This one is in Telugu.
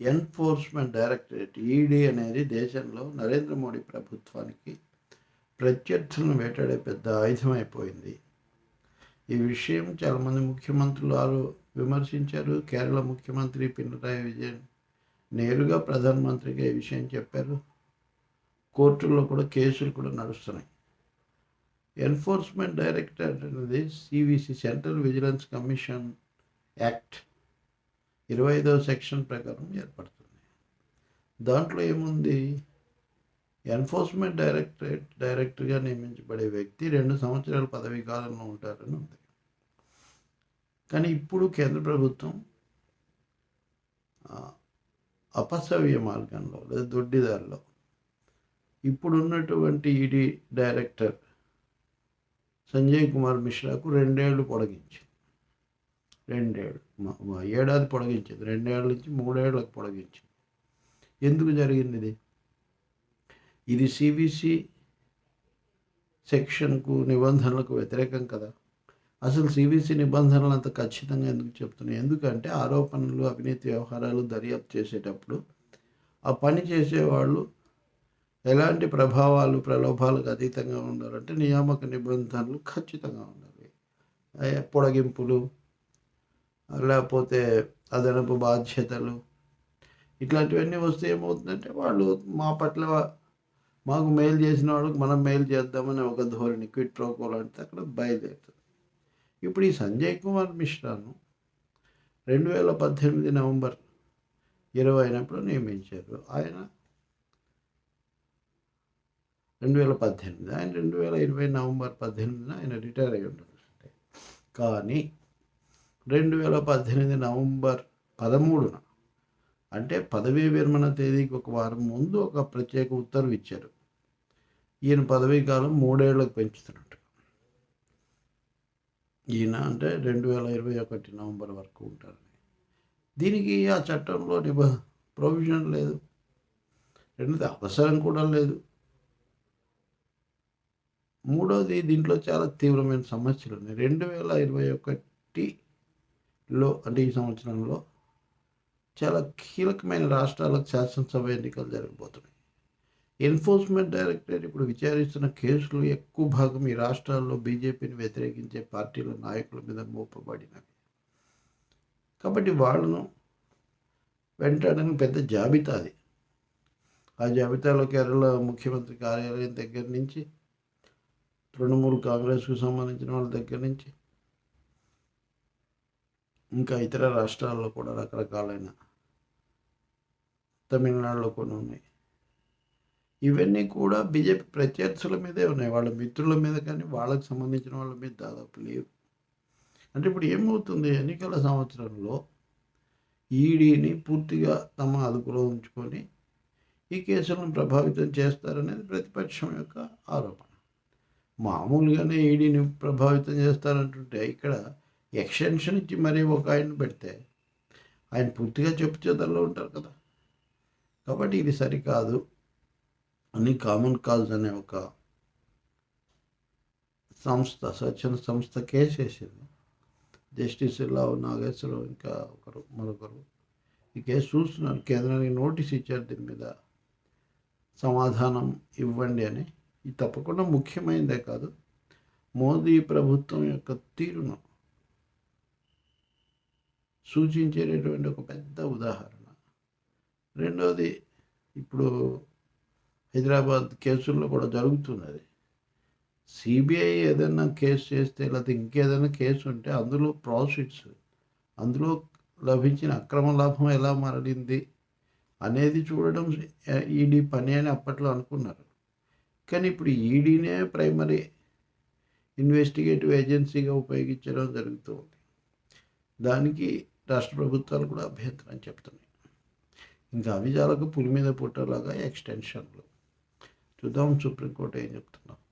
ఎన్ఫోర్స్మెంట్ డైరెక్టరేట్ ఈడీ అనేది దేశంలో నరేంద్ర మోడీ ప్రభుత్వానికి ప్రత్యర్థులను వేటాడే పెద్ద ఆయుధం అయిపోయింది ఈ విషయం చాలామంది ముఖ్యమంత్రులు వారు విమర్శించారు. కేరళ ముఖ్యమంత్రి పినరాయి విజయన్ నేరుగా ప్రధానమంత్రికి ఈ విషయం చెప్పారు. కోర్టుల్లో కూడా కేసులు కూడా నడుస్తున్నాయి. ఎన్ఫోర్స్మెంట్ డైరెక్టరేట్ అనేది CVC central vigilance commission act ఇరవై ఐదవ సెక్షన్ ప్రకారం ఏర్పడుతుంది. దాంట్లో ఏముంది? ఎన్ఫోర్స్మెంట్ డైరెక్టరేట్ డైరెక్టర్గా నియమించబడే వ్యక్తి రెండు సంవత్సరాల పదవీ కాలంలో ఉంటారని ఉంది. కానీ ఇప్పుడు కేంద్ర ప్రభుత్వం అపసవ్య మార్గంలో లేదా దొడ్డిదారిలో ఇప్పుడున్నటువంటి ఈడీ డైరెక్టర్ సంజయ్ కుమార్ మిశ్రాకు రెండేళ్ళు పొడిగించింది. రెండేళ్ళు. ఏడాది పొడిగించింది. రెండేళ్ళ నుంచి మూడేళ్ళకు పొడిగించింది. ఎందుకు జరిగింది ఇది ఇది సిబిసి సెక్షన్కు నిబంధనలకు వ్యతిరేకం కదా. అసలు సిబిసి నిబంధనలు అంత ఖచ్చితంగా ఎందుకు చెప్తున్నాయి? ఎందుకంటే ఆరోపణలు అవినీతి వ్యవహారాలు దర్యాప్తు చేసేటప్పుడు ఆ పని చేసేవాళ్ళు ఎలాంటి ప్రభావాలు ప్రలోభాలకు అతీతంగా ఉండాలంటే నియామక నిబంధనలు ఖచ్చితంగా ఉండాలి. పొడగింపులు లేకపోతే అదనపు బాధ్యతలు ఇట్లాంటివన్నీ వస్తే ఏమవుతుందంటే వాళ్ళు మా పట్ల మాకు మెయిల్ చేసిన వాళ్ళకి మనం మెయిల్ చేద్దామని ఒక ధోరణి క్విట్ ప్రోకోల్ అంటే అక్కడ బయలుదేరుతుంది. ఇప్పుడు ఈ సంజయ్ కుమార్ మిశ్రాను రెండు వేల పద్దెనిమిది నవంబర్ ఇరవై అయినప్పుడు నియమించారు. ఆయన రెండు వేల పద్దెనిమిది ఆయన రెండు వేల ఇరవై నవంబర్ పద్దెనిమిదిన ఆయన రిటైర్ అయి ఉంటారు కానీ రెండు వేల పద్దెనిమిది నవంబర్ పదమూడున. అంటే పదవీ విరమణ తేదీకి ఒక వారం ముందు ఒక ప్రత్యేక ఉత్తర్వు ఇచ్చారు. ఈయన పదవీ కాలం మూడేళ్ళకు పెంచుతున్నట్టు. ఈయన అంటే రెండు వేల ఇరవై ఒకటి నవంబర్ వరకు ఉంటారని దీనికి ఆ చట్టంలో నిబ ప్రొవిజన్ లేదు. రెండోది అవసరం కూడా లేదు. మూడోది దీంట్లో చాలా తీవ్రమైన సమస్యలు ఉన్నాయి. రెండు వేల ఇరవై ఒకటి లో అంటే ఈ సంవత్సరంలో చాలా కీలకమైన రాష్ట్రాలకు శాసనసభ ఎన్నికలు జరగబోతున్నాయి. ఎన్ఫోర్స్మెంట్ డైరెక్టరేట్ ఇప్పుడు విచారిస్తున్న కేసులు ఎక్కువ భాగం ఈ రాష్ట్రాల్లో బీజేపీని వ్యతిరేకించే పార్టీల నాయకుల మీద మోపబడినవి. కాబట్టి వాళ్ళను వెంటాడని పెద్ద జాబితా అది. ఆ జాబితాలో కేరళ ముఖ్యమంత్రి కార్యాలయం దగ్గర నుంచి తృణమూల్ కాంగ్రెస్కు సంబంధించిన వాళ్ళ దగ్గర నుంచి ఇంకా ఇతర రాష్ట్రాల్లో కూడా రకరకాలైన తమిళనాడులో కొన్ని ఉన్నాయి. ఇవన్నీ కూడా బీజేపీ ప్రత్యర్థుల మీదే ఉన్నాయి. వాళ్ళ మిత్రుల మీద కానీ వాళ్ళకి సంబంధించిన వాళ్ళ మీద దాదాపు లేవు. అంటే ఇప్పుడు ఏమవుతుంది? ఎన్నికల సంవత్సరంలో ఈడీని పూర్తిగా తమ అదుపులో ఉంచుకొని ఈ కేసులను ప్రభావితం చేస్తారనేది ప్రతిపక్షం యొక్క ఆరోపణ. మామూలుగానే ఈడీని ప్రభావితం చేస్తారంటుంటే ఇక్కడ ఎక్స్టెన్షన్ ఇచ్చి మరీ ఒక ఆయన పెడితే ఆయన పూర్తిగా చెప్పు చేతల్లో ఉంటారు కదా. కాబట్టి ఇది సరికాదు. అని కామన్ కాజ్ అనే ఒక సంస్థ స్వచ్ఛంద సంస్థ కేసు వేసింది. జస్టిస్ రావు నాగేశ్వరరావు ఇంకా ఒకరు మరొకరు ఈ కేసు చూస్తున్నారు. కేంద్రానికి నోటీస్ ఇచ్చారు దీని మీద. సమాధానం ఇవ్వండి అని. ఇది తప్పకుండా ముఖ్యమైనదే కాదు. మోదీ ప్రభుత్వం యొక్క తీరును సూచించేటటువంటి ఒక పెద్ద ఉదాహరణ. రెండవది ఇప్పుడు హైదరాబాద్ కేసుల్లో కూడా జరుగుతున్నది. సిబిఐ ఏదైనా కేసు చేస్తే లేకపోతే ఇంకేదైనా కేసు ఉంటే అందులో ప్రాఫిట్స్ అందులో లభించిన అక్రమ లాభం ఎలా మారింది అనేది చూడడం ఈడీ పని అని అప్పట్లో అనుకున్నారు. కానీ ఇప్పుడు ఈడీనే ప్రైమరీ ఇన్వెస్టిగేటివ్ ఏజెన్సీగా ఉపయోగించడం జరుగుతుంది. దానికి రాష్ట్ర ప్రభుత్వాలు కూడా అభ్యంతరం చెప్తున్నాయి. ఇంకా అవిజాలకు పులి మీద పుట్టలాగా ఎక్స్టెన్షన్లు. చూద్దాం సుప్రీంకోర్టు ఏం చెప్తున్నారు